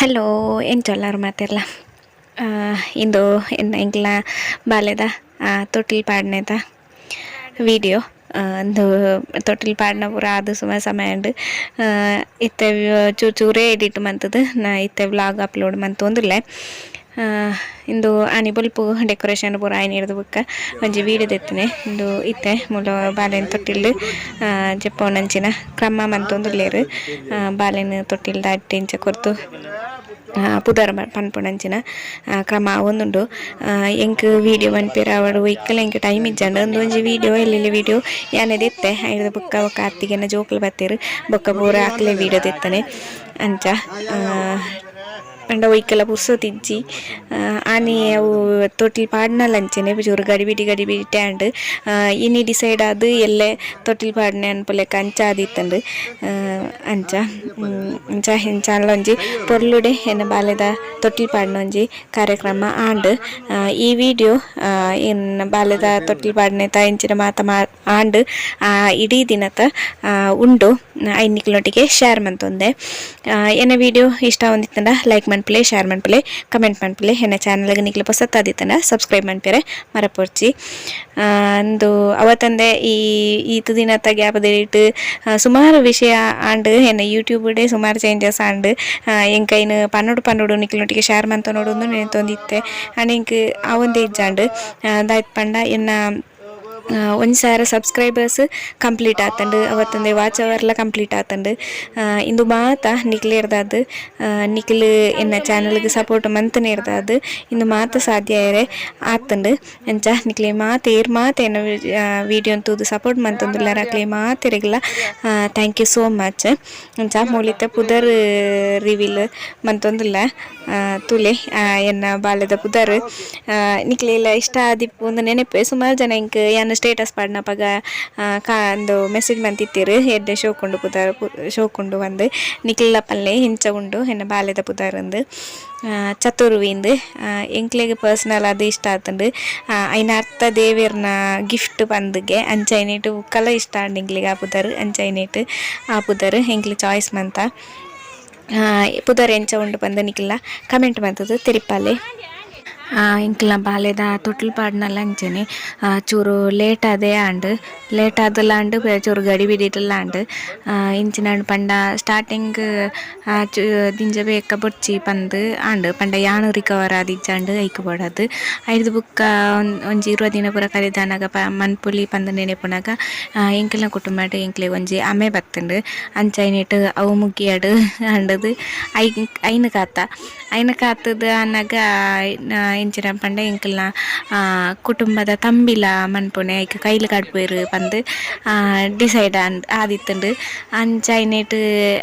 Hello ಏನು ಮಾತೆಲ್ಲ ಮಾತಿರಲ್ಲ ಇಂದು ಏನು ಎಂಕ್ಲ ಬಾಲ್ಯದ ತೊಟ್ಟಿಲ್ ಪಾಡ್ನೆದ ವಿಡಿಯೋ ಒಂದು ತೊಟ್ಟಿಲ್ ಪಾಡ್ನ ಪೂರ ಅದು ಸುಮ ಸಮಯ ಉಂಡು ಇತ್ತೆ ಚೂರು ಚೂರೇ ಎಡಿಟ್ ಮಂತದ್ದು ನಾ ಇತ್ತೆ ವ್ಲಾಗ್ ಅಪ್ಲೋಡ್ ಮಂತು ಆ, ಇಂದು ಅನಿಬಲ್ಪು ಬೊಲ್ಪು ಡೆಕೋರೇಷನ್ ಪೂರ ಆಯ್ನ ಹಿಡಿದು ಬುಕ್ಕ ಒಂಜಿ ವೀಡಿಯೋ ದೆತ್ತನೆ ಇಂದು ಇತ್ತೆ ಮುಲ ಬಾಲೆನ್ ತೊಟ್ಟಿಲ್ ಜಪ್ಪವನಂಚಿನ ಕ್ರಮ ಮಂತೊಂದುಲ್ಲೆರ್ ಬಾಲೆನ್ ತೊಟ್ಟಿಲ್ದ ಅಟ್ಟಿಂಚ ಕೊರ್ತು ಆ, ಪುದರ್ ಮ- എനിക്ക് വീഡിയോ ಕ್ರಮ അവിടെ ಎಂಕ್ എനിക്ക് ടൈം ഇച്ചാണ്ട് ಇಕ್ಕಲ ಎಂಕ್ ಟೈಮ್ വീഡിയോ ಒಂದು ಒಂಜಿ അതിന് ಎಲ್ಲೆಲ್ಲಿ ವಿಡಿಯೋ ಯಾನೆ ದೆತ್ತೆ ಐದು ಬೊಕ್ಕ ಬೊಕ್ಕ ಅತ್ತಿಗೆನ ಜೋಕುಲು ಬತ್ತೇರು ಬೊಕ್ಕ ಪಂಡ ಒಯ್ಕೆಲ ಪುರ್ಸೊತಿಜ್ಜಿ ಆನೆ ಅವು ತೊಟ್ಟಿಲ್ ಪಾಡ್ನಲಂಚನೆ ಚೂರು ಗಡಿಬಿಡಿ ಗಡಿಬಿಡಿ ಟ್ಯಾಂಡ್ ಇನಿ ಡಿಸೈಡ್ ಆದ್ ಎಲ್ಲೆ ತೊಟ್ಟಿಲ್ ಪಾಡ್ನೆ ಅನ್ಪುಲೆಕ್ಕ ಅಂಚ ಆದಿತ್ತಂಡ್ ಅಂಚ ಅಂಚ ಹೆಂಚಾಲ ಒಂಜಿ ಪೊರ್ಲುಡೆ ಎನ್ನ ಬಾಲ್ಯದ ತೊಟ್ಟಿಲ್ ಪಾಡ್ನ ಒಂಜಿ ಕಾರ್ಯಕ್ರಮ ಆಂಡ್ ಈ ವಿಡಿಯೋ ಎನ್ ಬಾಲ್ಯದ ತೊಟ್ಟಿಲ್ ಪಾಡ್ನೆತ ಇಂಚಿನ ಮಾತ ಮಾ ಆಂಡ್ ಇಡೀ ದಿನದ ಆ, ಉಂಡು ಐನಿಕ್ಲೊಟ್ಟಿಗೆ ಶೇರ್ ಮಂತೊಂದೆ. ಏನ ವಿಡಿಯೋ ಇಷ್ಟ ಒಂದಿತ್ತಂಡ ಲೈಕ್ ಮನ್ಪಲೆ ಶೇರ್ ಮನ್ಪಲೆ ಕಮೆಂಟ್ ಮನ್ಪಲೆ ಎನ್ನ ಚಾನಲ್ಗೆ ನಿಕ್ಲೆ ಹೊಸತ್ ಆದಿತ್ತಂಡ ಸಬ್ಸ್ಕ್ರೈಬ್ ಮನ್ಪೆರೆ, ಮರಪೊರ್ಚಿ. ಅಂದು ಅವತ್ತಂದೆ ಈ, ಈತ್ ದಿನ ಗ್ಯಾಪ್ ಇಟ್ಟು ಸುಮಾರು ವಿಷಯ ಆಂಡ್ ಯೂಟ್ಯೂಬ್ ಯೂಟ್ಯೂಬ್ಡೆ ಸುಮಾರು ಚೇಂಜಸ್ ಆಂಡ್ ಎಂಕೈನ್ ಪನ್ನೋಡು ಪನ್ನೋಡು ನಿಕ್ಲೊಟ್ಟಿಗೆ ಶೇರ್ ಮಂತ ನೋಡೊಂದು ಆ್ಯಂಡ್ ಇಂಕ್ ಆ ಒಂದೇ ಇಜ್ಜಾಂಡ್ ದಾಯ್ತ್ ಪಂಡ ಎನ್ನ ಸಾವಿರ ಸಬ್ಸ್ಕ್ರೈಬರ್ಸ್ ಕಂಪ್ಲೀಟ್ ಆತಂಡು ಅವತ್ತೊಂದೆ ವಾಚ್ ಅವರ್ಲ ಕಂಪ್ಲೀಟ್ ಆತಂಡು ಇಂದು ಮಾತ ನಿಕ್ಲೇರ್ದಾದ್ ನಿಖಿಲ್ ಎನ್ನ ಚಾನಲ್ಗೆ ಸಪೋರ್ಟ್ ಮಂತನೆ ಇರ್ದಾದ್ ಇಂದು ಮಾತ ಸಾಧ್ಯ ಇರೆ ಆತಂಡು ಎಂಚ ನಿಕ್ಲೆ ಮಾತ ಏರ್ ಮಾತ ಎನ್ನ ವಿಡಿಯೋ ತೂದು ಸಪೋರ್ಟ್ ಮಂತೊಂದುಲ್ಲಾರ ಅಕ್ಲೆ ಮಾತೆರೆಗ್ಲ ಥ್ಯಾಂಕ್ ಯು ಸೋ ಮಚ್ ಅಂಚ ಮೂಲಿತ ಪುದರ್ ರಿವೀಲ್ ಮಂತೊಂದುಲ್ಲ ತುಲೆ ಎನ್ನ ಬಾಲ್ಯದ ಪುದರ್ ಆ, ನಿಕ್ಲೆಲ್ಲ ಇಷ್ಟ ಆದಿಪ್ಪು ಒಂದು ನೆನಪೆ ಸುಮಾರು ಜನ ಇಂಕ್ ಯಾನ ಸ್ಟೇಟಸ್ ಪಾಡ್ನಪಗ ಆ, ಕಾ ಒಂದು ಮೆಸೇಜ್ ಮಂತಿತ್ತೀರು ಎಡ್ಡೆ ಶೋಕೊಂಡು ಪುದರ್ ಶೋಕೊಂಡು ಒಂದು ನಿಕ್ಲೆಲ್ಲ ಪಲ್ಲೆ ಹಿಂಚ ಉಂಡು ಎನ್ನ ಬಾಲ್ಯದ ಪುದಾರಂದು ಚತುರ್ವಿಂದು ಎಂಕ್ಲೆಗೆ ಪರ್ಸನಲ್ ಅದು ಇಷ್ಟ ಆತಂಡು ಅಯ್ನ ಅರ್ಥ ದೇವೇರ್ನ ಗಿಫ್ಟ್ ಬಂದಿಗೆ ಅಂಚೈನೇಟು ಕಲ ಇಷ್ಟ ಆಂಡ್ ಎಂಕ್ಲಿಗೆ ಆ ಪುದರ್ ಅಂಚೈನೇಟ್ ಆ ಪುದರ್ ಎಂಕ್ಲೆ ಚಾಯ್ಸ್ ಮಂತ. ಪುದರ್ ಎಂಚ ಉಂಡು ಬಂದ ನಿಕ್ಲ ಕಮೆಂಟ್ ಬಂದದ್ದು ತಿರುಪಾಲೆ ಇಂಕ್ಲ ಬಾಲ್ಯದ ತೊಟ್ಲು ಪಾಡ್ನಲ್ಲ ಅಂಚನೆ ಆ, ಚೂರು ಲೇಟ್ ಆದೆ ಆಂಡ್ ಲೇಟ್ ಆದಲ್ಲ ಆಂಡ್ ಬೆ- ಚೂರು ಗಡಿ ಬಿಡಿಟಲ್ಲ ಆಂಡ್ ಇಂಚಿನ ಪಂಡ ಸ್ಟಾರ್ಟಿಂಗ್ ದಿಂಜ ಬೇಕ ಬೊಡ್ಚಿ ಪಂದ್ ಆಂಡ್ ಪಂಡ ಯಾನು ರಿಕವರ್ ಆದಿಜ್ಜಾಂಡ್ ಐಕ್ ಬೋಡದು ಐದು ಬುಕ್ಕ ಒಂದ್- ಒಂಜಿ ಇರುವ ದಿನ ಪೂರ ಕಲಿದಾನಾಗ ಪ ಮನ್ಪುಲಿ ಪಂದ್ ನೆನೆಪುನಾಗ ಎಂಕ್ಲ ಕುಟುಂಬಡ್ ಎಂಕ್ಲೆ ಒಂಜಿ ಅಮೆ ಬತ್ತಂಡು ಅಂಚೈನೇಟ್ ಅವು ಮುಗಿಯಾಡು ಅಂಡದು ಐ ಐನ ಕಾತ ಐನ ಕಾತದ ಅನ್ನಗ ಇಂಚಿನ ಪಂಡ ಎಂಕ್ಲ್ನ ಕುಟುಂಬದ ತಂಬಿಲ ಮನ್ಪುನೆ ಐಕ್ ಕೈಲು ಕಡ್ಪೇರು ಪಂದ್ ಡಿಸೈಡ್ ಆದಿತ್ತಂಡು ಅಂಚೈನೇಟ್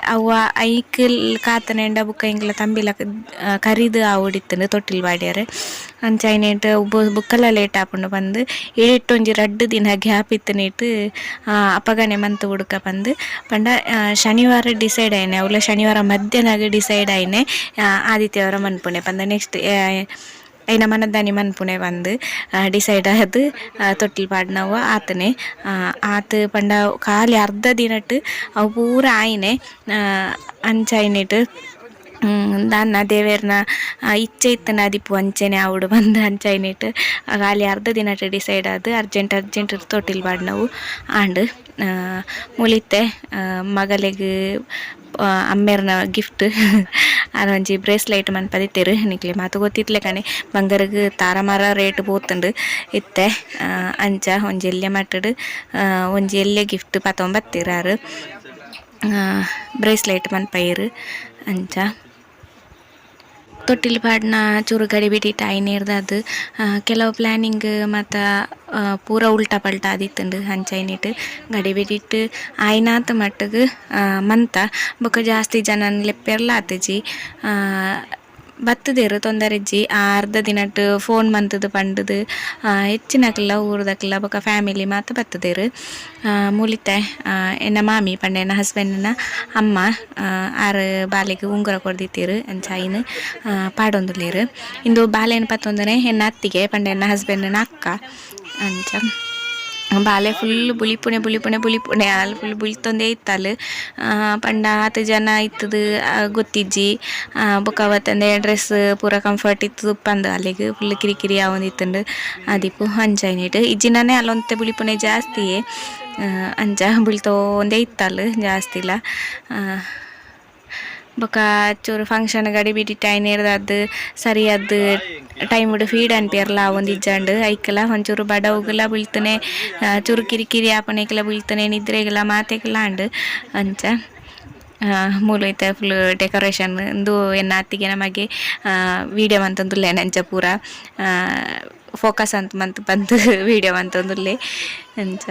ಅವ್ವ ಐಕ್ ಕಾತನೆಂಡ ಬುಕ್ಕ ಎಂಕ್ಲ ತಂಬಿಲ ಆ, ಕರಿದು ಆವಡಿತ್ತಂಡು ತೊಟ್ಟಿಲ್ ಬಾಡ್ಯಾರ ಅಂಚೈನೇಟ್ ಒಬ್ಬ ಬುಕ್ಕಲ ಲೇಟ್ ಆಪುಂಡು ಬಂದು ಏಟ್ ಒಂಜಿ ರಡ್ಡ್ ದಿನ ಗ್ಯಾಪ್ ಇತ್ತನೇಟ್ ಅಪಗನೆ ಮಂತ್ ಹುಡುಕ ಬಂದು ಪಂಡ ಆ, ಶನಿವಾರ ಡಿಸೈಡ್ ಆಯ್ನೆ ಅವಳ ಶನಿವಾರ ಮಧ್ಯಾಹ್ನಾಗ ಡಿಸೈಡ್ ಆಯ್ನೆ ಆ, ಆದಿತ್ಯವಾರ ಮನ್ಪುನೆ ಪಂದ ನೆಕ್ಸ್ಟ್ ಐನ ಮನದಾನಿ ಮನ್ಪುನೆ ಬಂದು ಡಿಸೈಡ್ ಆದ್ ತೊಟ್ಟಿಲ್ ಪಾಡ್ನವ ಆತನೆ ಆ, ಆತ್ ಪಂಡ ಖಾಲಿ ಅರ್ಧ ದಿನಟ್ ಅವು ಪೂರ ಆಯ್ನೆ ಆ, ಅಂಚೈನೇಟ್ ದಾನ್ನ ದೇವೇರ್ನ ಇಚ್ಛೆ ಇತ್ತನ ನಾದಿಪ್ಪು ಅಂಚೆನೆ ಆವುಡು ಬಂದು ಅಂಚೈನೇಟ್ ಅಲ್ಲಿ ಅರ್ಧ ದಿನ ಡಿಸೈಡ್ ಆದ್ ಅರ್ಜೆಂಟ್ ಅರ್ಜೆಂಟ್ ತೊಟ್ಟಿಲ್ ಬಾಡ್ನವು ಆಂಡ್ ಮುಲಿತೆ ಮಗಲೆಗ್ ಅಮ್ಮೆರ್ನ ಗಿಫ್ಟ್ ಅದೊಂಜಿ ಬ್ರೇಸ್ಲೈಟ್ ಮನ್ಪದಿತ್ತೇರು ನಿಕ್ಲೆ ಮಾತು ಗೊತ್ತಿತ್ಲೆ ಕಣೆ. ಬಂಗಾರಗೆ ತಾರಮಾರ ರೇಟ್ ಪೋತುಂಡು ಇತ್ತೆ ಅಂಚ ಒಂಜಿ ಎಲ್ಲೆ ಮಟ್ಟಡ್ ಒಂಜಿ ಎಲ್ಲೆ ಗಿಫ್ಟ್ ಪತ್ತೊಂಬತ್ತಿರಾರು ಬ್ರೇಸ್ಲೈಟ್ ಮನ್ಪೈರು, ಅಂಚ. ತೊಟ್ಟಿಲ್ ಪಾಡ್ನ ಚೂರು ಗಡಿ ಬಿಟ್ಟಿಟ್ಟು ಅದು. ಕೆಲವು ಪ್ಲ್ಯಾನಿಂಗ್ ಮತ್ತು ಪೂರ ಉಲ್ಟಾ ಪಲ್ಟಾ ಆದಿತ್ತುಂಡು ಗಡಿ ಬಿಟ್ಟಿಟ್ಟು ಆಯ್ನಾತ ಮಟ್ಟಗ್ ಮಂತ. ಬೊಕ ಜಾಸ್ತಿ ಜನ ಲೆಪ್ಪೆರ್ಲ ಆತಜಿ ಬತ್ತದೇರು ತೊಂದರೆ ಇಜ್ಜಿ. ಆ ಅರ್ಧ ದಿನಟ್ ಫೋನ್ ಮಂತದ್ದು ಪಂಡದು. ಹೆಚ್ಚಿನಕ್ಲ ಊರದಕ್ಲ ಬೊಕ ಫ್ಯಾಮಿಲಿ ಮಾತ ಬತ್ತದೇರು ಮುಲಿತೆ ಎನ್ನ ಮಾಮಿ ಪಂಡ, ಎನ್ನ ಹಸ್ಬೆಂಡ್ನ ಅಮ್ಮ ಆರು ಬಾಲೆಗ್ ಉಂಗುರ ಕೊಡ್ದಿತ್ತೀರು ಅಂಚ ಐನ್ ಪಾಡೊಂದುಲ್ಲೇರು ಇಂದು ಬಾಲೆನ್ ಪತ್ತೊಂದನೆ, ಎನ್ನ ಅತ್ತಿಗೆ, ಪಂಡ, ಎನ್ನ ಹಸ್ಬೆಂಡ್ನ ಅಕ್ಕ, ಅಂಚ. ಬಾಲೆ ಫುಲ್ ಬುಲಿಪುಣೆ ಬುಲಿಪುಣೆ ಬುಲಿಪುಣೆ ಅಲ್ಲಿ ಫುಲ್ ಬುಲ್ತೊಂದೇ ಇತ್ತಲ್ಲಿ. ಪಂಡ ಹತ್ತು ಜನ ಇತ್ತದು ಗೊತ್ತಿಜ್ಜಿ. ಬೊಕ ಅವತ್ತಂದೆ ಡ್ರೆಸ್ ಪೂರ ಕಂಫರ್ಟ್ ಇತ್ತು ಪಂದ್ ಅಲ್ಲಿಗೆ ಫುಲ್ ಕಿರಿಕಿರಿ ಆವೊಂದಿತ್ತಂಡು ಆದಿಪ್ಪು ಅಂಚಾಯ್ನಿಟ್ ಇಜ್ಜಿನೇ ಅಲ್ಲೊಂತೆ ಬುಲಿಪುಣೆ ಜಾಸ್ತಿಯೇ. ಅಂಜ ಬುಲ್ತೋಂದೇ ಇತ್ತಲ್ಲಿ ಜಾಸ್ತಿ ಇಲ್ಲ ಬೊಕ ಚೂರು ಫಂಕ್ಷನ್ ಗಡಿ ಬಿಡಿ ಟೈಮ್ ಸರಿಯಾದ್ ಟೈಮ್ ಫೀಡ್ ಅನ್ಪಿಯರ್ಲ ಒಂದು ಇಜ್ಜಂಡು. ಐಕಲ ಒಂಚೂರು ಬಡವುಗಲ ಬೀಳ್ತಾನೆ ಚೂರು ಕಿರಿಕಿರಿ ಆಪನೆಗೆಲ್ಲ ಬೀಳ್ತಾನೆ, ನಿದ್ರೆಗೆಲ್ಲ ಮಾತೆಗೆಲ್ಲ ಅಂಡು ಅಂಚ ಮೂಲೈತೆ ಫುಲ್ ಡೆಕೋರೇಷನ್ ಇಂದು ಎನ್ನ ಅತ್ತಿಗೆ ನಮಗೆ ವೀಡಿಯೋ ಅಂತಂದುಲ್ಲೇ ಅಂಚ ಪೂರ ಫೋಕಸ್ ಅಂತ ಮಂತ್ ಬಂತು ವೀಡಿಯೋ ಮಂತೊಂದುಲ್ಲೆ ಅಂಚ.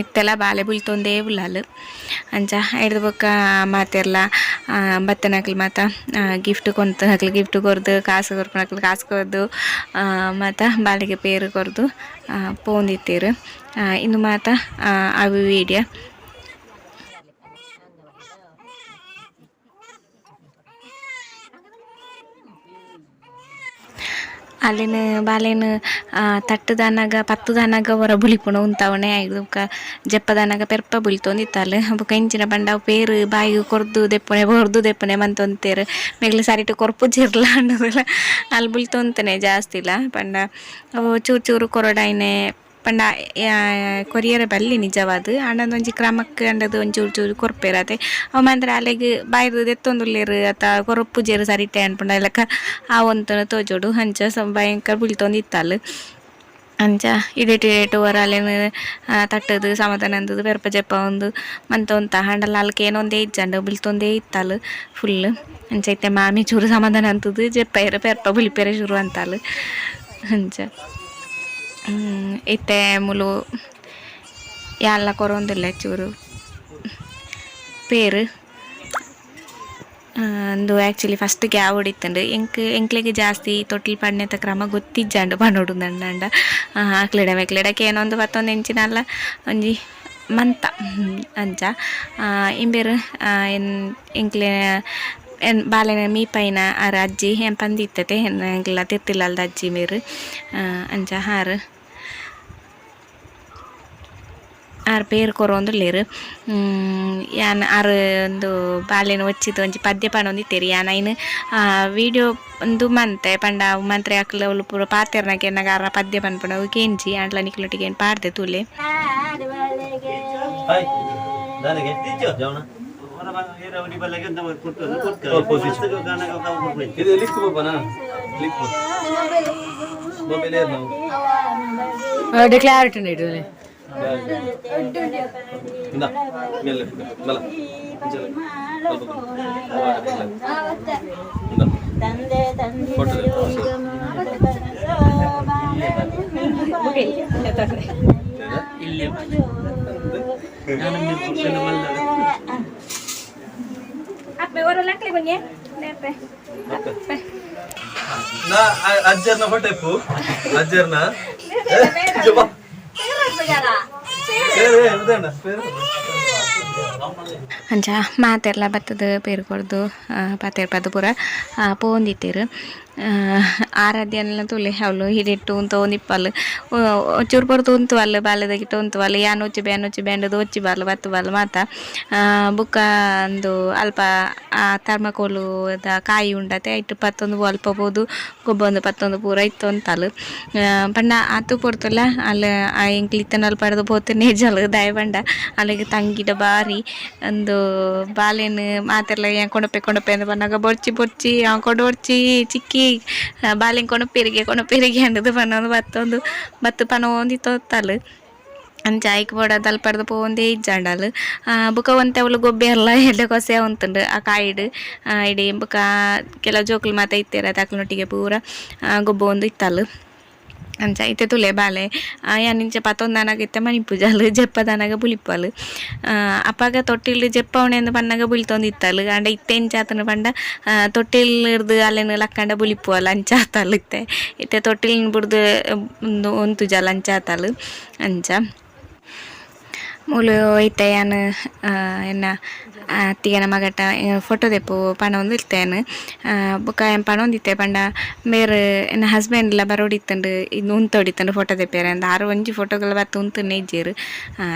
ಇತ್ತೆಲ್ಲ ಬಾಲೆ ಬೀಳ್ತೊಂದೇ ಉಲ್ಲಾಲು ಅಂಚ ಹಿಡ್ದು ಬೊಕ್ಕ ಮಾತೆರ್ಲ ಬತ್ತನಕ್ಲು ಮಾತ ಗಿಫ್ಟ್ ಕೊಂತ ಹಾಕ್ಲಿ ಗಿಫ್ಟ್ ಕೊರ್ದು, ಕಾಸು ಕೊರ್ಕೊಳಕ್ಲಿ ಕಾಸು ಕೊರ್ದು ಮಾತ ಬಾಲಿಗೆ ಪೇರು ಕೊರ್ದು ಪೋಂದಿತ್ತೀರು ಇನ್ನು ಮಾತ ಅವು ವೀಡಿಯೋ ಅಲ್ಲಿನ ಬಾಲೇನು ತಟ್ಟು ದಾನಾಗ ಪತ್ತು ದಾನಾಗ ಹೊರ ಬುಲಿಪುಣ ಉಂತವಣೆ. ಬೊಕ ಜೆಪ್ಪ ದಾನಾಗ ಪೆರ್ಪ ಬುಲಿತೊಂದಿತ್ತಲ್ಲ ಬೊಕ ಇಂಚಿನ ಪಂಡ ಅವು ಪೇರು ಬಾಯಿಗೆ ಕೊರ್ದು ದೆಪ್ಪನೆ ಹೊರ್ದು ದೆಪ್ಪನೆ ಮಂತೊಂತೇರು. ಮೇಗ್ಲು ಕೊರ್ಪು ಜಿರ್ಲ ಅನ್ನೋದಿಲ್ಲ ಅಲ್ಲಿ ಬುಲಿತೊಂತನೆ ಜಾಸ್ತಿ ಇಲ್ಲ ಪಂಡ ಅವು ಚೂರು ಚೂರು ಕೊರಡಾಯ್ನೆ ಪಂಡ ಕೊರಿಯರ ಬಲ್ಲಿ ನಿಜವಾದ ಆಂಡಂದು ಒಂಜಿ ಕ್ರಮಕ್ಕೆ ಅಂಡದು ಒಂಚೂರು ಚೂರು ಕೊರ್ಪೆರತೆ ಅವ ಮಾತ್ರ ಅಲೆಗ್ ಬಾಯ್ದು ದೆತ್ತೊಂದುಲ್ಲೆರ್ ಅತ ಕೊರಪುಜೇರು ಸರಿಟೆ ಅನ್ಪಂಡ ಲಕ ಆ ಒಂತನ ತೋಜೋಡು ಹಂಚ ಭಯಂಕರ ಬೀಳ್ತೊಂದಿತ್ತಲ್ಲ ಅಂಚ ಇಡೇಟ್ ಇಡೇಟ್ ಓವರ್ ಅಲ್ಲೇನು ತಟ್ಟದು ಸಮಾಧಾನ ಅಂದದು ಬೆರಪ ಜೆಪ್ಪ ಒಂದು ಮಂತೊಂತ ಹಂಡಲ್ಲ ಅಲ್ಕೆ ಏನೊಂದೇ ಇಜ್ಜಂಡು ಬೀಳ್ತೊಂದೇ ಇತ್ತಲ್ಲ ಫುಲ್ ಅಂಚ ಐತೆ ಮಾಮಿ ಚೂರು ಸಮಾಧಾನ ಅಂತದು ಜಪ್ಪ ಇರ ಪೆರ್ಪ ಬುಲಿಪೆರೆ ಶುರು ಅಂತಲ್ಲ ಅಂಚ ಇತ್ತೆ ಮುಲು ಯಾಲ್ಲ ಕೊರೊಂದಿಲ್ಲ ಚೂರು ಪೇರು ಅಂದು ಆ್ಯಕ್ಚುಲಿ ಫಸ್ಟ್ ಗ್ಯಾವ್ ಹೊಡಿತಂಡು ಎಂಕ್ ಎಂಕ್ಲೆಗೆ ಜಾಸ್ತಿ ತೊಟ್ಟಿಲ್ ಪಡ್ನೆತ ಕ್ರಮ ಗೊತ್ತಿಜ್ಜಂಡು ಪಂಡೋಡು ನಂಡ ಆಕ್ಲಿಡ ಮೆಕ್ಲಿಡಕ್ಕೆ ಏನೊಂದು ಪತ್ತೊಂದು ಇಂಚಿನಲ್ಲ ಒಂಜಿ ಮಂತ ಅಂಚ ಇಂಬೇರು ಎನ್ ಎಂಕ್ಲೆ ಎನ್ ಬಾಲೆನ ಮೀಪೈನ ಆರ ಅಜ್ಜಿ ಹೆನ್ ಪಂದಿತ್ತತೆ ಎಂಕ್ಲ ತಿರ್ತಿಲ್ಲಲ್ದ ಅಜ್ಜಿ ಮೇರು ಅಂಚ ಹಾರು ಆರ್ ಪೇರು ಕೊರೊಂದುಲ್ಲೆರ್ ಯಾನ್ ಆರ್ ಉಂದು ಬಾಲೆನ್ ಒಚ್ಚಿದು ಒಂಜಿ ಪದ್ಯ ಪನೊಂದಿತ್ತೆರ್ ಯಾನ್ ಐನ್ ವಿಡಿಯೋ ಉಂದು ಮಂತೆ ಪಂಡ ಮಂತ್ರೆ ಅಕ್ಲ ಅವ್ಲು ಪೂರ ಪಾತೆರ್ನಗ ಎನ್ನಗ ಆರ ಪದ್ಯ ಪನ್ಪುನ ಅವು ಕೇಂಜಿ ಆಂಡ್ಲ ನಿಕ್ಲೊಟ್ಟಿಗೆ ಏನ್ ಪಾಡ್ದೆ ತೂಲೆ ಹಾಯ್ ನನಗೆ ಜವನ ಇದು ಲಿಫ್ಟ್ ಹೋಗೋಣ ಲಿಫ್ಟ್ ಮೊಬೈಲ್ ಏರ್ ನಾವು ಕ್ಲಾರಿಟಿ ಇಡಲಿ ಇಂದ ಮೇಲೆ ಬಲ ಜಲ ಇಂದ ತಂದೆ ಬನ್ನಿ ಕೊಟ್ಟರೆ ನಾ ಅಜ್ಜರ್ನ ಹೊಟ್ಟೆಪ್ಪು ಅಜ್ಜರ್ನ? ಅಂಚ ಮಾತೆರ್ಲ ಬತ್ತದ ಪೇರ್ಕೊಡ್ದು ಪಾತೆರ್ ಪದ ಪೂರ ಪೋಂದಿತ್ತೇರು ಆರಾಧ್ಯನೆಲ್ಲ ತುಲೆ ಅವಳು ಹಿಡಿಟ್ಟು, ಉಂತ ಒಂದಿಪ್ಪಲ್ ಚೂರು ಪೊರ್ತು ಉಂತು ಅಲ್ಲ ಬಾಲ್ಯದಾಗಿಟ್ಟು ಉಂತು ಅಲ್ಲ ಯಾನ್ ಒಚ್ಚಿ ಬ್ಯಾನ್ ಒಚ್ಚಿ ಬ್ಯಾಂಡದು ಒಚ್ಚಿ ಬಲ್ ಬತ್ತು ಬಾಲ್ ಮಾತ. ಬುಕ್ಕ ಒಂದು ಅಲ್ಪ ಥರ್ಮಕೋಲು ದ ಕಾಯಿ ಉಂಡತೆ ಐಟು ಪತ್ತೊಂದು ಅಲ್ಪ ಬೋದು ಗೊಬ್ಬೊಂದು ಪತ್ತೊಂದು ಪೂರ ಇತ್ತು ಅಂತಲ್ಲ ಪಂಡ ಆತು ಪೊರ್ತಲ್ಲ ಅಲ್ಲಿ ಎಂಕ್ಲಿತ್ತನಲ್ಲಿ ಪಡೆದು ಪೋತು ಜಲ ದಾಯ ಬಂಡ ಅಲ್ಲಿಗೆ ತಂಗಿಡ ಬಾರಿ ಒಂದು ಬಾಲೇನು ಮಾತೆಲ್ಲ ಏನ್ ಕೊಣಪೆ ಕೊಣಪೆ ಅಂತ ಬಂದಾಗ ಬೊಡ್ಚಿ ಬೊಡ್ಚಿ ಕೊಂಡು ಬೊಡ್ಚಿ ಚಿಕ್ಕಿ ಬಾಲೆನ್ ಕೊಣಪೆರಿಗೆ ಕೊಣಪೆರಿಗೆ ಅಂದದು ಪನ್ನೊಂದು ಬತ್ತೊಂದು ಬತ್ತು ಪನ ಒಂದಿ ತೊತ್ತಲು ಅನ್ ಐಕ್ ಬೋಡ ದಲ್ಪಡ್ದು ಪೋಂದೇ ಇಜ್ಜಾಂಡಲ್. ಬುಕ ಒಂತೆ ಅವಳು ಗೊಬ್ಬೆ ಎಲ್ಲ ಎಡ್ಡೆ ಕೊಸೆ ಉಂತುಂಡು ಆ ಕಾಯಿಡ್ ಇಡೀ ಬುಕ ಕೆಲವು ಜೋಕ್ಲು ಮಾತ ಇತ್ತೇರ ತಕ್ಲೊಟ್ಟಿಗೆ ಪೂರ ಗೊಬ್ಬ ಒಂದು ಇತ್ತಲ್ ಅಂಚ ಇತ್ತೆ ತುಲೆ ಬಾಲೆ ಯಾನಿಂಚ ಪತ್ತೊಂದು ಇತ್ತೆ ಮಣಿ ಪೂಜಾಲು ಜೆಪ್ಪ ದನಗ ಬುಲಿಪ್ಪಲು ಅಪ್ಪಾಗ ತೊಟ್ಟಿಲ್ ಜೆಪ್ಪ ಉಣೆಂದು ಪನ್ನಗ ಬುಲಿತೊಂದು ಇತ್ತಲು ಅಂಡ ಇತ್ತೆ ಇಂಚ ಆತನ ಪಂಡ ತೊಟ್ಟಿಲ್ ಇರ್ದು ಅಲ್ಲೆನು ಲಕ್ಕಂಡ ಬುಲಿಪ್ಪುವಲ್ಲ ಅಂಚ ಆತಲ್ ಇತ್ತೆ ಇತ್ತೆ ತೊಟ್ಟಿಲ್ ಬಿಡ್ದು ಒಂದು ಒಂತು ಜಲ ಅಂಚ ಆತಲು ಅಂಚ ಮೂಲು ಐತೆ ಯಾನ್ ಎನ್ನ ಅತ್ತಿಗೆನ ಮಗಟ ಫೋಟೋ ದೆಪ್ಪು ಪಣ ಒಂದು ಇರ್ತೇನೆ ಬೊಕ ಏನು ಪಣ ಒಂದಿತ್ತೆ ಪಂಡ ಬೇರೆ ಎನ್ನ ಹಸ್ಬೆಂಡ್ ಎಲ್ಲ ಬರೋಡಿತ್ತಂಡು ಇದು ಉಂತೊಡಿತ್ತಂಡು ಫೋಟೋ ದೆಪ್ಪೇರೆ ಅಂದ ಆರು ಒಂಜಿ ಫೋಟೋಗಳು ಬತ್ತು ಉಂತುನೆ ಇಜ್ಜೇರು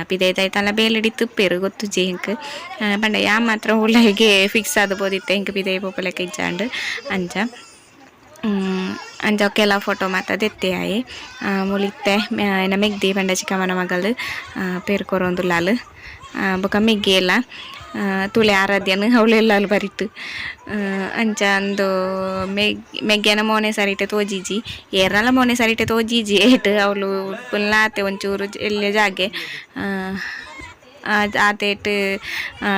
ಪಿದೈತಾಯ್ತಲ್ಲ ಬೇಲೆಡಿ ತುಪ್ಪೇರು ಗೊತ್ತು ಜಿ ಹಿಂಕ್ ಪಂಡ ಯಾ ಮಾತ್ರ ಉಳ್ಳಾಗೆ ಫಿಕ್ಸ್ ಆದ ಬೋದಿತ್ತೆ ಹಿಂಕ್ ಪಿದೈ ಪೋಪಲಕ್ಕೆ ಇಜ್ಜಾಂಡು ಅಂಚ ಅಂಚ ಕೆಲ ಫೋಟೋ ಮಾತ ದೆತ್ತೆ ಆಯಿ. ಮುಳಿತ್ತೆ ಎನ್ನ ಮೆಗ್ದಿ ಪಂಡ ಚಿಕ್ಕಮ್ಮನ ಮಗಳು ಪೇರು ಕೊರೊಂದುಲ್ಲಾಲ್ ಬೊಕ ಮೆಗ್ಗಿ ಎಲ್ಲ ತುಳೆ ಆರಾಧ್ಯನ್ ಅವಳೆಲ್ಲ ಬರಿತು ಆ, ಅಂಚ ಅಂದು ಮೆಗ್ ಮೆಗ್ಗೆನ ಮೋನೆ ಸರಿಟೆ ತೋಜಿಜಿ ಏರ್ನಲ ಮೋನೆ ಸರಿಟೆ ತೋಜಿಜಿ ಏಟ್ ಅವಳು ಪುಲ್ಲಾತೆ ಒಂಚೂರು ಎಲ್ಲೆ ಜಾಗೆ. ಆತೇಟ್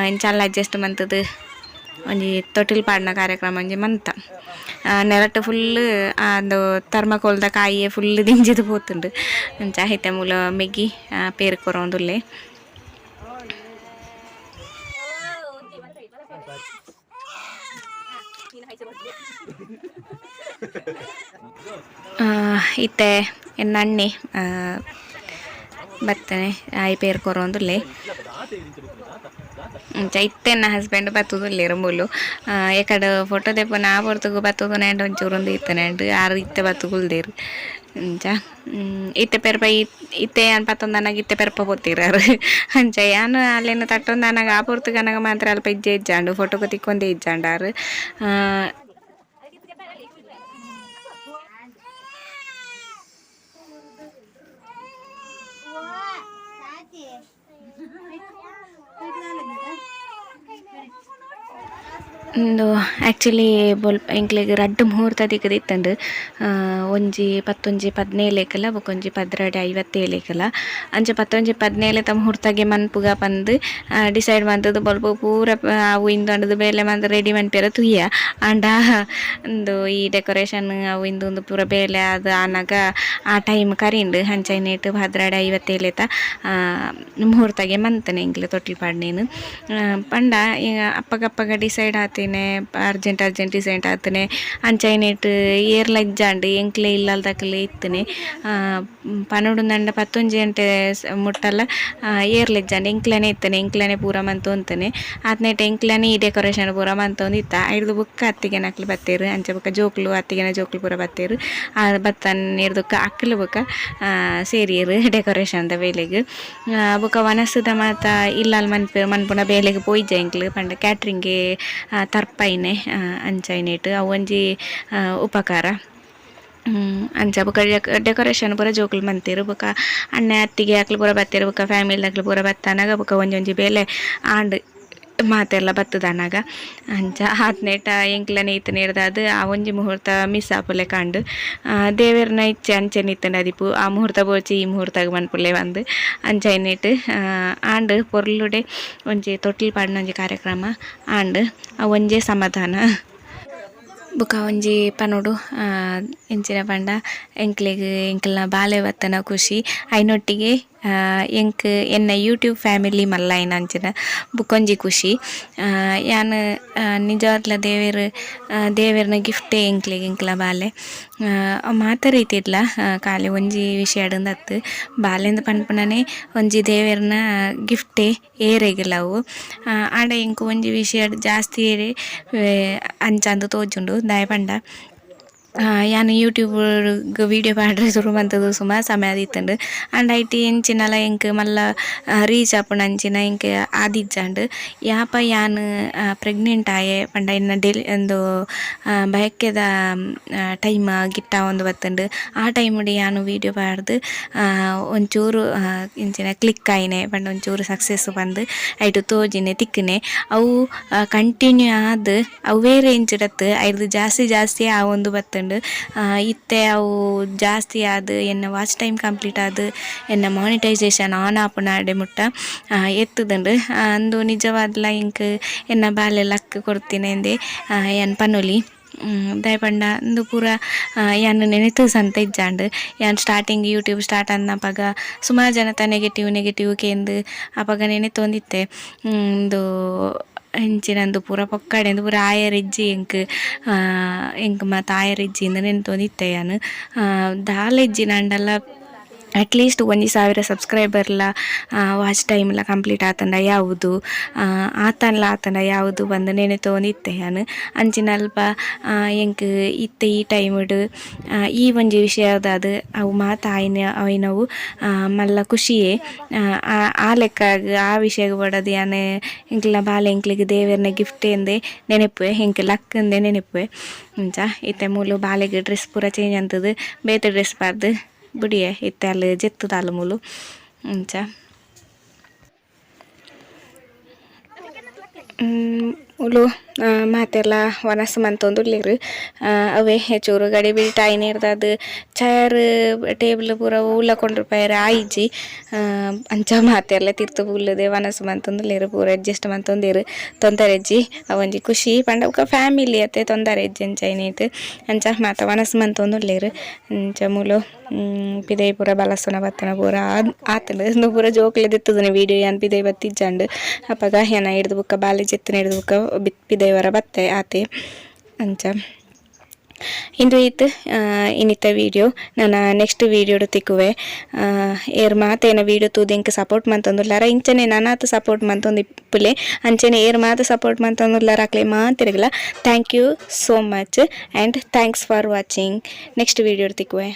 ಇಂಚಲ್ಲ ಅಡ್ಜಸ್ಟ್ ಮಂತದ್ದು ಒಂಜಿ ತೊಟ್ಟಿಲ್ ಪಾಡ್ನ ಕಾರ್ಯಕ್ರಮ ಒಂಜಿ ಮಂತ. ನೆರಟ್ಟು ನೆರಟ್ ಫುಲ್ ಅದು ತರ್ಮಕೋಲ್ದ ಕಾಯಿ ಫುಲ್ ದಿಂಜಿದು ಪೋತುಂಡು. ಅಂಚ ಐತೆ ಮೂಲ ಮೆಗ್ಗಿ ಪೇರು ಕೊರೊಂದುಲ್ಲೆ ಇತ್ತೆ ಎಣ್ಣೆ ಬರ್ತನೆ, ಆಯ್ ಪೇರು ಕೊರೊಂದುಲ್ಲೆ ನನ್ನ ಹಸ್ಬೆಂಡ್ ಬತ್ತುದುಲ್ಲೆ ರಂಬುಲು ಎಕಡೆ ಫೋಟೋ ದೆಪ್ಪ ನಾ ಬರ್ತಗು ಬತ್ತದು ನೆಂಡು ಒಂಚೂರು ಇತ್ತ ನೆಂಡು ಆರು ಇತ್ತೆ ಬತ್ತುಗುಲ್ದೇರು. ಅಂಚ ಇತ್ತೆ ಪೆರ್ಪ ಇತ್ತೆ ಯಾನ್ ಪತ್ತೊಂದು ನನಗೆ ಇತ್ತೆ ಪೆರ್ಪ ಬೊತ್ತಿರಾರು ಅಂಚ, ಯಾನು ಅಲ್ಲೇನು ತಟ್ಟೊಂದು ನನಗೆ ಆ ಪೊರ್ತು ನನಗೆ ಮಾತ್ರ ಅಲ್ಪ ಇಜ್ಜೆ ಇಜ್ಜಾಂಡು ಫೋಟೋಗೆ ತಿಕ್ಕೊಂದೇ ಇಜ್ಜಾಂಡಾರು. ಒಂದು ಆ್ಯಕ್ಚುಲಿ ಬೊಲ್ ಎಂಕ್ಲೆಗ್ ರಡ್ಡು ಮುಹೂರ್ತ ದಿಕ್ಕದಿತ್ತಂಡು ಒಂಜಿ ಪತ್ತೊಂಜಿ ಪದಿನೇಳೇಕಲ ಬೊಕೊಂಜಿ ಪದ್ರಡೆ ಐವತ್ತೇಳೇಕಲ ಅಂಚ ಪತ್ತೊಂಜಿ ಪದ್ನೇಲೆತ ಮುಹೂರ್ತಗೆ ಮನ್ಪುಗ ಬಂದು ಡಿಸೈಡ್ ಮಂತದ್ದು ಬೊಲ್ಪ ಪೂರ ಅವು ಇಂದು ಅಂಡದು ಬೇಲೆ ಮಂತ್ ರೆಡಿ ಮನ್ಪೆರ ತುಯ್ಯ. ಆಂಡ ಒಂದು ಈ ಡೆಕೋರೇಷನ್ ಅವು ಒಂದು ಪೂರ ಬೇಲೆ ಅದು ಆನಾಗ ಆ ಟೈಮ್ ಕರಿಂಡು ಹಂಚೈನೇಟ್ ಭದ್ರಡೆ ತ ಮುಹೂರ್ತಗೆ ಮಂತನೆ ಎಂಕ್ಲೆ ತೊಟ್ಟಿಲ್ ಪಾಡ್ನೇನು ಪಂಡ ಅಪ್ಪಗಪ್ಪಗ ಡಿಸೈಡ್ ಆತೇನೆ? ಅರ್ಜೆಂಟ್ ಅರ್ಜೆಂಟ್ ಡಿಸೈಡ್ ಆತನೆ ಅಂಚೈನೇಟ್ ಏರ್ಲ ಇಜ್ಜಾಂಡು ಎಂಕ್ಲೆ ಇಲ್ಲಲ್ದಕ್ಲೆ ಇತ್ತನೆ. ಪನೋಡು ನಂಡ ಪತ್ತೊಂಜಿ ಗಂಟೆ ಮುಟ್ಟಲ್ಲ ಏರ್ಲ ಇಜ್ಜಾಂಡು ಎಂಕ್ಲೆನೆ ಇತ್ತನೆ, ಎಂಕ್ಲೆನೆ ಪೂರ ಮಂತು ಅಂತನೆ ಆತ್ನೇಟ್ ಎಂಕ್ಲೆನೆ ಈ ಡೆಕೋರೇಷನ್ ಪೂರ ಮಂತೊಂದು ಇತ್ತ ಐದು ಬುಕ್ಕ ಅತ್ತಿಗೆ ನಕ್ಲು ಬತ್ತೇರು, ಅಂಚೆ ಬುಕ್ಕ ಜೋಕ್ಲು ಅತ್ತಿಗೆನ ಜೋಕ್ಲು ಪೂರ ಬತ್ತೇರು. ಬತ್ತನ್ ನೀರ್ದುಕ್ಕ ಅಕ್ಕಲು ಬುಕ್ಕ ಸೇರಿಯರು ಡೆಕೋರೇಷನ್ದ ಬೇಲೆಗ್. ಬುಕ್ಕ ವನಸದ ಮಾತ ಇಲ್ಲಲ್ ಮನ್ಪು ಮನ್ಪುನ ಬೇಲೆಗ್ ಪೋಯ್ಜ ಎಂಕ್ಲು, ಪಂಡ ಕ್ಯಾಟ್ರಿಂಗ್ಗೆ ಅವು ಒಂಜಿ ಆ, ಉಪಕಾರ ಅಂಚ ಬೊಕ ಡೆಕೋರೇಷನ್ ಪೂರ ಜೋಕುಲು ಮಂತೆರ್ ಬೊಕ ಅಣ್ಣ ಅತ್ತಿಗೆ ಅಕ್ಲು ಪೂರ ಬತ್ತೆರ್ ಬೊಕ ಫ್ಯಾಮಿಲಿ ಅಕ್ಲು ಪೂರ ಬತ್ತಾನಾಗ ಬೊಕ ಒಂಜೊಂಜಿ ಒಂಜಿ ಬೇಲೆ ಆಂಡ್ ಮಾತೆಲ್ಲ ಬತ್ತದನಾಗ ಅಂಚ ಹತ್ನೇಟ ಎಂಕ್ಲನೆ ಇತ್ತನೆ ಅದು ಆ ಒಂಜಿ ಮುಹೂರ್ತ ಮಿಸ್ ಆಪುಲೆ ಕಂಡು. ದೇವೆರ್ನ ಇಚ್ಛೆ ಅಂಚೆನೆ ಇತ್ತನೆ ನದಿಪು ಆ ಮುಹೂರ್ತ ಬೋಚಿ ಈ ಮುಹೂರ್ತಗ್ ಮನ್ಪುಲೆ ಬಂದು ಅಂಚೈನೇಟ್ ಆಂಡ್ ಪೊರ್ಲುಡೆ ಒಂಜಿ ತೊಟ್ಟಿಲ್ ಪಾಡಿನ ಒಂಜಿ ಕಾರ್ಯಕ್ರಮ, ಆಂಡ್ ಆ ಒಂಜೇ ಸಮಾಧಾನ. ಬುಕ ಒಂಜಿ ಪನೋಡು ಎಂಚಿನ ಪಂಡ ಎಂಕ್ಲೆಗ್, ಎಂಕ್ಲನ ಬಾಲೆ ಬತ್ತನ ಖುಷಿ, ಐನೊಟ್ಟಿಗೆ ಎಂಕ್ ಎನ್ನ ಯೂಟ್ಯೂಬ್ ಫ್ಯಾಮಿಲಿ ಮಲ್ಲಾಯಿನ ಅಂಚಿನ ಬುಕೊಂಜಿ ಖುಷಿ. ಯಾನ್ ನಿಜವಾದ್ಲ ದೇವೆರ್ ದೇವೆರ್ನ ಗಿಫ್ಟೇ ಎಂಕ್ಲೆಗ್ ಎಂಕ್ಲ ಬಾಲೆ. ಮಾತ ರೀತಿಡ್ಲ ಖಾಲಿ ಒಂಜಿ ವಿಷಯಡಂದತ್ತು ಬಾಲೆಂದು ಪನ್ಪುನನೆ ಒಂಜಿ ದೇವೆರ್ನ ಗಿಫ್ಟೇ ಏರೆಗಿಲ್ಲವು ಆಂಡ ಎಂಕ್ ಒಂಜಿ ವಿಷಯ ಜಾಸ್ತಿ ಏರೆ ಅಂಚಾಂದು ತೋಜುಂಡು ದಾಯ ಪಂಡ. ಪಾಡ್ರೆ ಶುರು ಮಂತದು ಸುಮಾರು ಸಮಯ ಆದಿತ್ತಂಡು ಆಂಡ ಐಟಿ ಎಂಚಿನಲ ಎಂಕ್ ಮಲ್ಲ ರೀಚ್ ಆಪುಂಡು ಅಂಚಿನ ಎಂಕ್ ಆದಿಜ್ಜಾಂಡ್ ಯಾಪ ಯಾನ್ ಪ್ರೆಗ್ನೆಂಟ್ ಆಯೆ ಪಂಡ ಇನ್ನ ಡೆಲಿ ಒಂದು ಬಯಕೆದ ಟೈಮ್ ಗಿಟ್ಟ ಒಂದು ಬತ್ತಂಡು ಆ ಟೈಮುಡು ಯಾನು ವೀಡಿಯೋ ಪಾಡ್ದು ಒಂಚೂರು ಇಂಚಿನ ಕ್ಲಿಕ್ ಆಯ್ನೆ ಪಂಡ ಒಂಚೂರು ಸಕ್ಸಸ್ ಬಂದು ಐಟು ತೋಜಿನೆ ತಿಕ್ಕನೆ ಅವು ಕಂಟಿನ್ಯೂ ಆದ್ ಅವೇ ರೇಂಜ್ ಇಡತ್ತು ಐದು ಜಾಸ್ತಿ ಜಾಸ್ತಿ ಆ ಒಂದು ಬತ್ತಂಡು ಆ, ಇತ್ತೆ ಅವು ಜಾಸ್ತಿ ಆದ್ ಎನ್ನ ವಾಚ್ ಟೈಮ್ ಕಂಪ್ಲೀಟ್ ಆದ್ ಎನ್ನ ಮಾನಿಟೈಸೇಷನ್ ಆನ್ ಆಪುನಾಡೆ ಮುಟ್ಟ ಎತ್ತುದಂಡು. ಅಂದು ನಿಜವಾದ್ಲ ಇಂಕ್ ಎನ್ನ ಬಾಲೆ ಲಕ್ ಕೊಡ್ತೀನಿ ಎಂದೆ ಎನ್ ಪನೊಲಿ ದಯಪಂಡ ಇಂದು ಪೂರ ಯಾನು ನೆನೆತು ಸಂತ ಇಜ್ಜಾಂಡ್. ಯಾನ್ ಸ್ಟಾರ್ಟಿಂಗ್ ಯೂಟ್ಯೂಬ್ ಸ್ಟಾರ್ಟ್ ಅನ್ನಪಗ ಸುಮಾರು ಜನತ ನೆಗೆಟಿವ್ ನೆಗೆಟಿವ್ ಕೇಂದು ಅಪಗ ನೆನೆತೊಂದಿತ್ತೆ. ಇಂದು ಹೆಂಚಿನಂದು ಪೂರ ಪೊಕ್ಕಡೆಂದು ಪೂರ ಆಯರಿಜ್ಜಿ ಎಂಕ್ ಎಂಕ್ ಮಾತ ಆಯರಿಜ್ಜಿಂದ ನೆನ್ತೊಂದಿತ್ತೆ ಯಾನ್ ದಾಲೆಜ್ಜಿ ನಂಡಲ್ಲ ಅಟ್ಲೀಸ್ಟ್ ಒಂದು ಸಾವಿರ ಸಬ್ಸ್ಕ್ರೈಬರ್ಲ ವಾಚ್ ಟೈಮ್ಲ ಕಂಪ್ಲೀಟ್ ಆತಂಡ ಯಾವುದು? ಆತನ್ಲ ಆತಂಡ ಯಾವುದು ಬಂದು ನೆನೆ ತೋನಿತ್ತೆ ನಾನು ಅಂಚಿನ ಅಲ್ಪ ಎಂಕ್ ಇತ್ತೆ ಈ ಟೈಮ್ಡ್ ಈ ಒಂಜಿ ವಿಷಯದ ಅದು ಅವು ಮಾತ ಆಯ್ನ ಅವಿನವು ಮಲ್ಲ ಖುಷಿಯೇ. ಆ ಲೆಕ್ಕ ಆ ವಿಷಯ ಬಡದು ಯಾನೆ ಎಂಕ್ಲ ಬಾಲೆ ಎಂಕ್ಲಿಗೆ ದೇವರನ್ನ ಗಿಫ್ಟ್ ಎಂದೆ ನೆನಪುವೆ. ಎಂಕ್ ಲಕ್ ಎಂದೆ ನೆನಪುವೆ. ಹುಂಚ ಇತ್ತೆ ಮೂಲು ಬಾಲೆಗೆ ಡ್ರೆಸ್ ಪೂರ ಚೇಂಜ್ ಅಂತದು ಬೇತೆ ಡ್ರೆಸ್ ಪಾರ್ದು ಬುಡಿಯೆ ಇತ್ತೆ ಅಲ್ಲಿ ಜೆತ್ತುದಾಲು ಮೂಲು ಇಂಚ ಮ್, ಉಲು ಮಾತೆಲ್ಲ ವನಸ್ ಮಂತೊಂದುಲ್ಲೆರ್ ಅವೇ ಹೆಚ್ಚೂರು ಗಡಿ ಬಿಲ್ಟ ಐನೇರ್ದಾದ್ ಚೇರ್, ಟೇಬಲ್ ಪೂರ ಉಲ್ಲಕೊಂಡ್ರು ಪೈರ ಆಯ್ಜಿ. ಅಂಚ ಮಾತೆಲ್ಲ ತಿರ್ತು ಉಲ್ಲದೆ ವನಸ್ ಮಂತೊಂದುಲ್ಲೆರ್ ಪೂರ ಅಡ್ಜಸ್ಟ್ ಮಂತೊಂದೆರ್. ತೊಂದರೆಜ್ಜಿ ಅವೊಂಜಿ ಖುಷಿ ಪಂಡ ಬೊಕ ಫ್ಯಾಮಿಲಿ ಅತ್ತೆ ತೊಂದರೆ ಎಜ್ಜಿ ಅಂಚ ಐನೇಟ್ ಅಂಚ ಮಾತ ವನಸ್ ಮಂತೊಂದುಲ್ಲೆರ್ ಅಂಚ ಮೂಲು ಪಿದೈ ಪೂರ ಬಲಸನ ಬತ್ತನ ಪೂರ ಆತನ ಪೂರ ಜೋಕ್ಲೆ ದಿತ್ತದನೆ ವಿಡಿಯೋ ಯಾನ್ ಪಿದೈ ಬತ್ತಿಜ್ಜಂಡ್. ಅಪಗ ಹೆನ ಹಿಡ್ದು ಬುಕ್ಕ, ಬಾಲಿ ಜೆತ್ತಿನ ಹಿಡ್ದು ಬುಕ್ಕ ಬಿತ್ ಪಿದೈವರ ಬತ್ತೆ ಆತೆ ಅಂಚ. ಇಂದು ಇತ್ತು ಇನ್ನಿತ್ತ ವೀಡಿಯೋ ನಾನು ನೆಕ್ಸ್ಟ್ ವಿಡಿಯೋಡು ತಿಕ್ಕುವೆ. ಏರ್ ಮಾತೇನ ವಿಡಿಯೋ ತೂದು ಸಪೋರ್ಟ್ ಮಂತಂದುಲ್ಲಾರ. ಇಂಚನೆ ನನಾತು ಸಪೋರ್ಟ್ ಮಂತೊಂದು ಇಪ್ಪುಲೆ ಅಂಚನೆ ಏರ್ ಮಾತ ಸಪೋರ್ಟ್ ಮಂತಂದುಲ್ಲಾರ ಅಕ್ಲೆ ಮಾತಿರಗಲ thank you so much and thanks for watching next video ತಿಕ್ಕುವೆ.